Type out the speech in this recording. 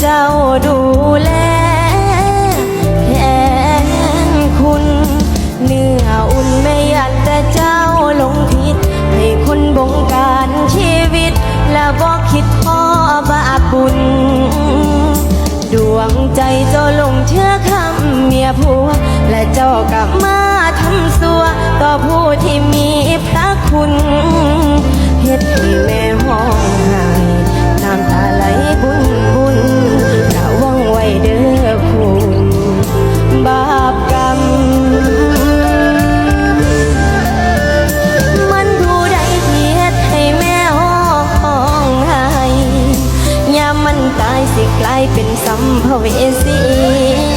เจ้าดูแลแห้งคุณเนื้ออุ่นไม่ยันแต่เจ้าลงทิศให้คุณบงการชีวิต และบอกคิดพ่อบาปุญดวงใจเจ้าลงเชื่อคำเมียผัว และเจ้ากลับมาทำสัว ต่อผู้ที่มีพระคุณเฮ็ดผิว กลายเป็นสัมภเวสี